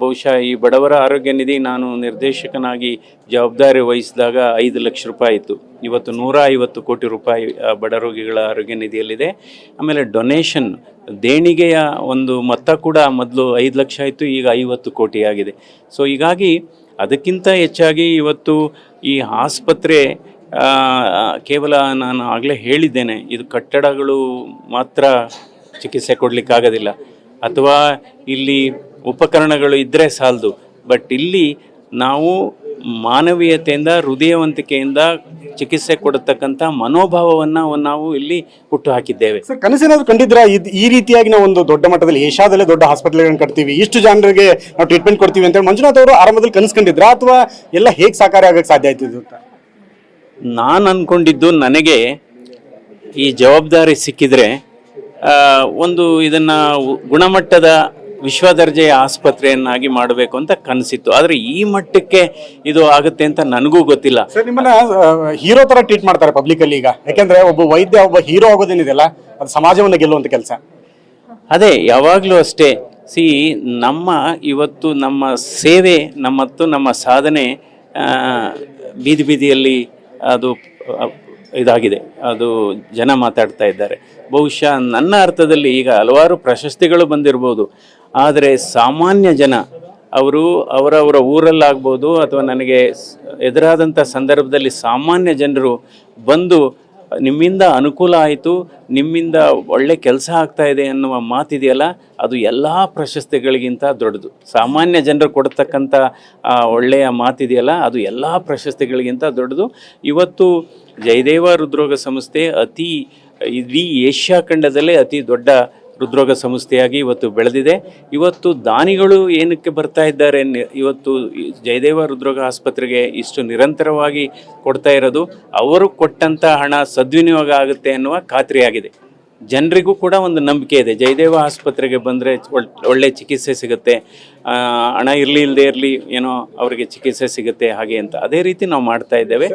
ಬಹುಶಃ ಈ ಬಡವರ ಆರೋಗ್ಯ ನಿಧಿ ನಾನು ನಿರ್ದೇಶಕನಾಗಿ ಜವಾಬ್ದಾರಿ ವಹಿಸಿದಾಗ ಐದು ಲಕ್ಷ ರೂಪಾಯಿ ಇತ್ತು ಇವತ್ತು ನೂರ ಐವತ್ತು ಕೋಟಿ ರೂಪಾಯಿ ಬಡ ರೋಗಿಗಳ ಆರೋಗ್ಯ ನಿಧಿಯಲ್ಲಿದೆ. ಆಮೇಲೆ ಡೊನೇಷನ್ ದೇಣಿಗೆಯ ಒಂದು ಮೊತ್ತ ಕೂಡ ಮೊದಲು ಐದು ಲಕ್ಷ ಇತ್ತು ಈಗ ಐವತ್ತು ಕೋಟಿ ಆಗಿದೆ. ಸೊ ಹೀಗಾಗಿ ಅದಕ್ಕಿಂತ ಹೆಚ್ಚಾಗಿ ಇವತ್ತು ಈ ಆಸ್ಪತ್ರೆ ಕೇವಲ ನಾನು ಆಗಲೇ ಹೇಳಿದ್ದೇನೆ, ಇದು ಕಟ್ಟಡಗಳು ಮಾತ್ರ ಚಿಕಿತ್ಸೆ ಕೊಡಲಿಕ್ಕಾಗೋದಿಲ್ಲ. ಅಥವಾ ಇಲ್ಲಿ ಉಪಕರಣಗಳು ಇದ್ದರೆ ಸಾಲದು. ಬಟ್ ಇಲ್ಲಿ ನಾವು ಮಾನವೀಯತೆಯಿಂದ ಹೃದಯವಂತಿಕೆಯಿಂದ ಚಿಕಿತ್ಸೆ ಕೊಡತಕ್ಕಂಥ ಮನೋಭಾವವನ್ನು ನಾವು ಇಲ್ಲಿ ಹುಟ್ಟು ಹಾಕಿದ್ದೇವೆ. ಸರ್ ಕನಸೇನಾದ್ರು ಕಂಡಿದ್ರ ಈ ರೀತಿಯಾಗಿ ನಾವು ಒಂದು ದೊಡ್ಡ ಮಟ್ಟದಲ್ಲಿ ಏಷ್ಯಾದಲ್ಲೇ ದೊಡ್ಡ ಹಾಸ್ಪಿಟಲ್ಗಳನ್ನು ಕಟ್ತೀವಿ ಇಷ್ಟು ಜನರಿಗೆ ನಾವು ಟ್ರೀಟ್ಮೆಂಟ್ ಕೊಡ್ತೀವಿ ಅಂತ ಹೇಳಿ ಮಂಜುನಾಥ್ ಅವರು ಆರಂಭದಲ್ಲಿ ಕನಸು ಕಂಡಿದ್ರ? ಅಥವಾ ಎಲ್ಲ ಹೇಗೆ ಸಾಕಾರ ಆಗಕ್ಕೆ ಸಾಧ್ಯ ಆಯ್ತು ಅಂತ? ನಾನು ಅಂದ್ಕೊಂಡಿದ್ದು ನನಗೆ ಈ ಜವಾಬ್ದಾರಿ ಸಿಕ್ಕಿದರೆ ಒಂದು ಇದನ್ನು ಗುಣಮಟ್ಟದ ವಿಶ್ವದರ್ಜೆಯ ಆಸ್ಪತ್ರೆಯನ್ನಾಗಿ ಮಾಡಬೇಕು ಅಂತ ಕನಸಿತ್ತು. ಆದರೆ ಈ ಮಟ್ಟಕ್ಕೆ ಇದು ಆಗುತ್ತೆ ಅಂತ ನನಗೂ ಗೊತ್ತಿಲ್ಲ. ಸರ್ ನಿಮ್ಮನ್ನ ಹೀರೋ ತರ ಟ್ರೀಟ್ ಮಾಡ್ತಾರೆ ಪಬ್ಲಿಕ್ ಅಲ್ಲಿ ಈಗ. ಯಾಕೆಂದ್ರೆ ಒಬ್ಬ ವೈದ್ಯ ಒಬ್ಬ ಹೀರೋ ಆಗೋದೇನಿದೆಯಲ್ಲ ಅದು ಸಮಾಜವನ್ನು ಗೆಲ್ಲುವಂತ ಕೆಲಸ. ಅದೇ ಯಾವಾಗಲೂ ಅಷ್ಟೇ. ಸಿ ನಮ್ಮ ಇವತ್ತು ನಮ್ಮ ಸೇವೆ ನಮ್ಮತ್ತು ನಮ್ಮ ಸಾಧನೆ ಬೀದಿ ಬೀದಿಯಲ್ಲಿ ಅದು ಇದಾಗಿದೆ. ಅದು ಜನ ಮಾತಾಡ್ತಾ ಇದ್ದಾರೆ. ಬಹುಶಃ ನನ್ನ ಅರ್ಥದಲ್ಲಿ ಈಗ ಹಲವಾರು ಪ್ರಶಸ್ತಿಗಳು ಬಂದಿರ್ಬೋದು. ಆದರೆ ಸಾಮಾನ್ಯ ಜನ ಅವರು ಅವರವರ ಊರಲ್ಲಾಗ್ಬೋದು ಅಥವಾ ನನಗೆ ಎದುರಾದಂಥ ಸಂದರ್ಭದಲ್ಲಿ ಸಾಮಾನ್ಯ ಜನರು ಬಂದು ನಿಮ್ಮಿಂದ ಅನುಕೂಲ ಆಯಿತು, ನಿಮ್ಮಿಂದ ಒಳ್ಳೆ ಕೆಲಸ ಆಗ್ತಾ ಇದೆ ಅನ್ನುವ ಮಾತಿದೆಯಲ್ಲ, ಅದು ಎಲ್ಲ ಪ್ರಶಸ್ತಿಗಳಿಗಿಂತ ದೊಡ್ಡದು. ಸಾಮಾನ್ಯ ಜನರು ಕೊಡ್ತಕ್ಕಂಥ ಒಳ್ಳೆಯ ಮಾತಿದೆಯಲ್ಲ, ಅದು ಎಲ್ಲ ಪ್ರಶಸ್ತಿಗಳಿಗಿಂತ ದೊಡ್ಡದು. ಇವತ್ತು ಜಯದೇವ ಹೃದ್ರೋಗ ಸಂಸ್ಥೆ ಅತಿ, ಇಡೀ ಏಷ್ಯಾ ಖಂಡದಲ್ಲೇ ಅತಿ ದೊಡ್ಡ ಹೃದ್ರೋಗ ಸಂಸ್ಥೆಯಾಗಿ ಇವತ್ತು ಬೆಳೆದಿದೆ. ಇವತ್ತು ದಾನಿಗಳು ಏನಕ್ಕೆ ಬರ್ತಾ ಇದ್ದಾರೆ ಇವತ್ತು ಜಯದೇವ ಹೃದ್ರೋಗ ಆಸ್ಪತ್ರೆಗೆ ಇಷ್ಟು ನಿರಂತರವಾಗಿ ಕೊಡ್ತಾ ಇರೋದು, ಅವರು ಕೊಟ್ಟಂಥ ಹಣ ಸದ್ವಿನಿಯೋಗ ಆಗುತ್ತೆ ಅನ್ನುವ ಖಾತ್ರಿಯಾಗಿದೆ. ಜನರಿಗೂ ಕೂಡ ಒಂದು ನಂಬಿಕೆ ಇದೆ. ಜಯದೇವ ಆಸ್ಪತ್ರೆಗೆ ಬಂದರೆ ಒಳ್ಳೆ ಚಿಕಿತ್ಸೆ ಸಿಗುತ್ತೆ. ಹಣ ಇರಲಿ ಇಲ್ಲದೆ ಇರಲಿ ಏನೋ ಅವರಿಗೆ ಚಿಕಿತ್ಸೆ ಸಿಗುತ್ತೆ ಹಾಗೆ ಅಂತ. ಅದೇ ರೀತಿ ನಾವು ಮಾಡ್ತಾ ಇದ್ದೇವೆ.